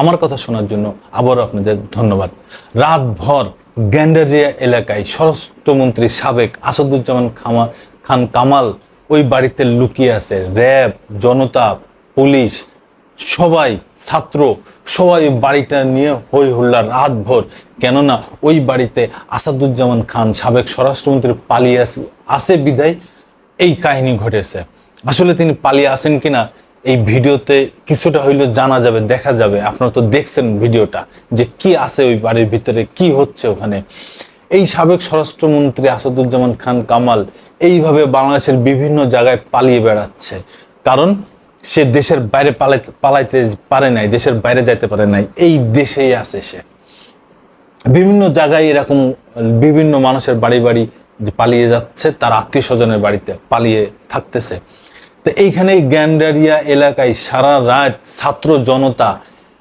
আমার কথা শোনার জন্য আবারও আপনাদের ধন্যবাদ। রাতভর গ্যান্ডারিয়া এলাকায় স্বরাষ্ট্রমন্ত্রী সাবেক আসাদুজ্জামান খামা খান কামাল ওই বাড়িতে লুকিয়ে আছে। র্যাব, জনতা, পুলিশ, সবাই, ছাত্র, সবাই বাড়িটা নিয়ে হই হুল্লা রাতভর। কেননা ওই বাড়িতে আসাদুজ্জামান খান সাবেক স্বরাষ্ট্রমন্ত্রী পালিয়ে আছে বিদায়, এই কাহিনী ঘটেছে। আসলে তিনি পালিয়ে আসেন কিনা এই ভিডিওতে কিছুটা হইলেও জানা যাবে, দেখা যাবে। আপনারা তো দেখছেন ভিডিওটা যে কি আছে ওই বাড়ির ভিতরে, কি হচ্ছে ওখানে। এই সাবেক স্বরাষ্ট্রমন্ত্রী আসাদুজ্জামান খান কামাল এইভাবে বাংলাদেশের বিভিন্ন জায়গায় পালিয়ে বেড়াচ্ছে। কারণ সে দেশের বাইরে পালাইতে পালাইতে পারে নাই, দেশের বাইরে যাইতে পারে নাই, এই দেশেই আছে সে। বিভিন্ন জায়গায় এরকম বিভিন্ন মানুষের বাড়ি বাড়ি পালিয়ে যাচ্ছে, তার আত্মীয় স্বজনের বাড়িতে পালিয়ে থাকতেছে। তো এইখানে গ্যান্ডারিয়া এলাকায় সারা রাত ছাত্র জনতা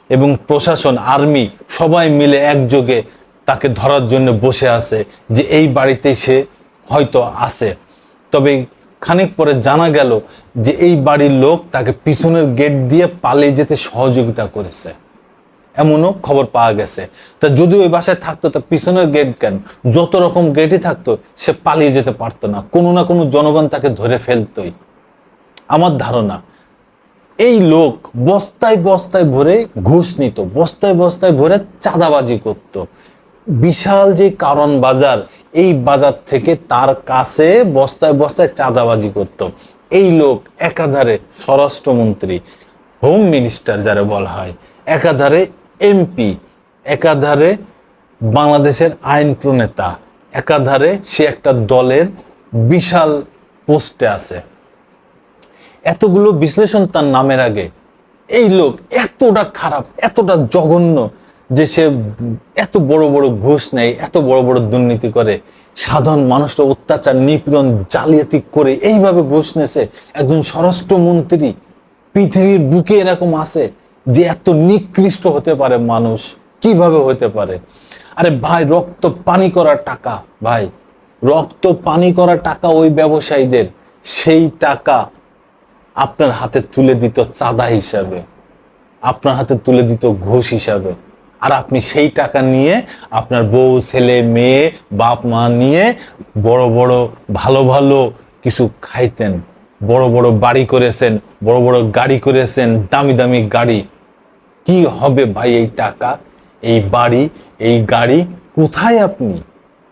এবং প্রশাসন, আর্মি সবাই মিলে একযোগে তাকে ধরার জন্য বসে আছে যে এই বাড়িতে সে হয়তো আছে। তবে খানিক পরে জানা গেল যে এই বাড়ির লোক তাকে পিছনের গেট দিয়ে পালিয়ে যেতে সহযোগিতা করেছে। এমনও খবর পাওয়া গেছে। তা যদি ওই বাসায় থাকতো তার পিছনের গেট কেন? যত রকম গেটই থাকতো, সে পালিয়ে যেতে পারতো না। কোনো না কোনো জনগণ তাকে ধরে ফেলতোই। আমার ধারণা, এই লোক বস্তায় বস্তায় ভরে ঘুষ নিত, বস্তায় বস্তায় ভরে চাঁদাবাজি করত। বিশাল যে কারণ বাজার, এই বাজার থেকে তার কাছে বস্তায় বস্তায় চাঁদাবাজি করত। এই লোক একাধারে স্বরাষ্ট্রমন্ত্রী, হোম মিনিস্টার যারা বলা হয়, একাধারে এমপি, একাধারে বাংলাদেশের আইন প্রণেতা, একাধারে সে একটা দলের বিশাল পোস্টে আছে। এতগুলো বিশ্লেষণ তার নামের আগে। এই লোক এতটা খারাপ, এতটা জঘন্য যে সে এত বড় বড় ঘুষ নেয়, এত বড় বড় দুর্নীতি করে। সাধারণ মানুষটা অত্যাচার, নিপীড়ন, জালিয়াতি করে এইভাবে ঘুষ নেছে। একজন স্বরাষ্ট্রমন্ত্রী পৃথিবীর বুকে এরকম আছে যে এত নিকৃষ্ট হতে পারে মানুষ। কীভাবে হতে পারে? আরে ভাই, রক্ত পানি করার টাকা, ভাই। রক্ত পানি করা টাকা ওই ব্যবসায়ীদের। সেই টাকা আপনার হাতে তুলে দিত চাঁদা হিসাবে, আপনার হাতে তুলে দিত ঘুষ হিসাবে। আর আপনি সেই টাকা নিয়ে আপনার বউ, ছেলে, মেয়ে, বাপ, মা নিয়ে বড় বড়, ভালো ভালো কিছু খাইতেন, বড় বড় বাড়ি করেছেন, বড় বড় গাড়ি করেছেন, দামি দামি গাড়ি। কি হবে ভাই এই টাকা, এই বাড়ি, এই গাড়ি, কোথায় আপনি?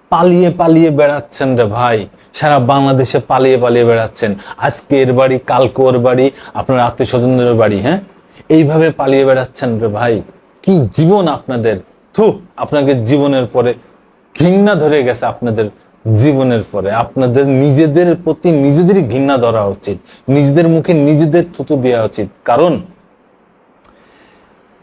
পালিয়ে পালিয়ে বেড়াচ্ছেন রে ভাই। সারা বাংলাদেশে পালিয়ে পালিয়ে বেড়াচ্ছেন। আজকে এর বাড়ি, কালকে ওর বাড়ি, আপনার আত্মীয় স্বজনদের বাড়ি হ্যাঁ? এইভাবে পালিয়ে বেড়াচ্ছেন রে ভাই। কি জীবন আপনাদের। থু, আপনাকে জীবনের পরে ঘৃণা ধরে গেছে আপনাদের জীবনের পরে। আপনাদের নিজেদের প্রতি নিজেদেরই ঘৃণা ধরা উচিত। নিজেদের মুখে নিজেদের থুতু দেওয়া উচিত। কারণ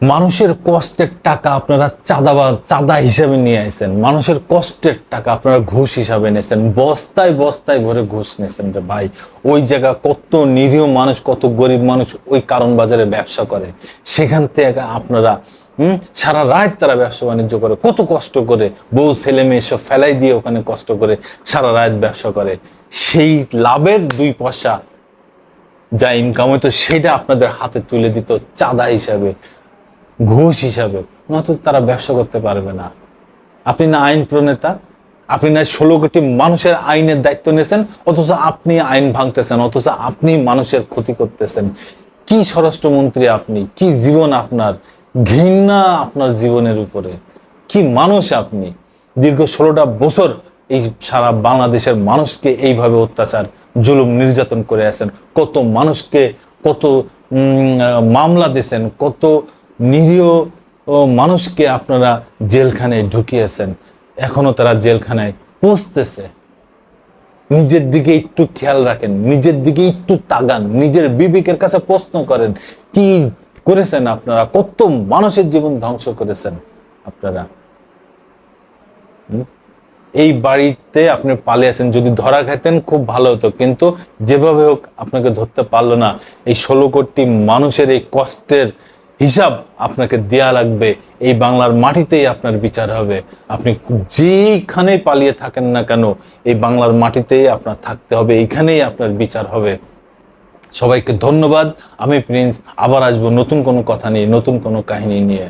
মানুষের কষ্টের টাকা আপনারা চাঁদাবাদ চাঁদা হিসাবে নিয়ে আসেন মানুষের কষ্টের টাকা আপনারা ঘুষ হিসাবে নিয়েছেন। বস্তায় বস্তায় ভরে ঘুষ নিয়েছেন রে ভাই। ওই জায়গা কত নিরীহ মানুষ, কত গরিব মানুষ ওই কারণ বাজারে ব্যবসা করে। সেখান থেকে আপনারা, হুম, সারা রাত তারা ব্যবসা বাণিজ্য করে। কত কষ্ট করে বউ, ছেলে, মেয়ে সব ফেলাই দিয়ে ওখানে কষ্ট করে সারা রাত ব্যবসা করে। সেই লাভের দুই পয়সা যা ইনকাম হইতো, সেটা আপনাদের হাতে তুলে দিত চাঁদা হিসাবে। ঘুষ হিসাবে, নয়তো তারা ব্যবসা করতে পারবে না। আপনি না আইন প্রণেতা, আপনি না ষোলো কোটি মানুষের আইনের দায়িত্ব নিয়েছেন, অথচ আপনি আইন ভাঙতেছেন, অথচ আপনি মানুষের ক্ষতি করতেছেন। কি স্বরাষ্ট্রমন্ত্রী আপনি? কি জীবন আপনার? ঘৃণা আপনার জীবনের উপরে। কি মানুষ আপনি? দীর্ঘ ষোলোটা বছর এই সারা বাংলাদেশের মানুষকে এইভাবে অত্যাচার, জুলুম, নির্যাতন করে আছেন। কত মানুষকে কত মামলা দিয়েছেন, কত নিরীহ মানুষকে আপনারা জেলখানায় ঢুকিয়েছেন। এখনও তারা জেলখানায় পৌঁছতেছে। নিজের দিকে একটু খেয়াল রাখেন, নিজের দিকে একটু তাগান নিজের বিবেকের কাছে প্রশ্ন করেন, কি করেছেন আপনারা? কত মানুষের জীবন ধ্বংস করেছেন আপনারা? এই বাড়িতে আপনি পালিয়ে আছেন যদি ধরা খেতেন খুব ভালো হতো, কিন্তু যেভাবে হোক আপনাকে ধরতে পারল না। এই ষোলো কোটি মানুষের এই কষ্টের হিসাব আপনাকে দেয়া লাগবে। এই বাংলার মাটিতেই আপনার বিচার হবে। আপনি যেইখানে পালিয়ে থাকেন না কেন, এই বাংলার মাটিতেই আপনার থাকতে হবে। এইখানেই আপনার বিচার হবে। সবাইকে ধন্যবাদ। আমি প্রিন্স, আবার আসব নতুন কোনো কথা নিয়ে, নতুন কোনো কাহিনী নিয়ে।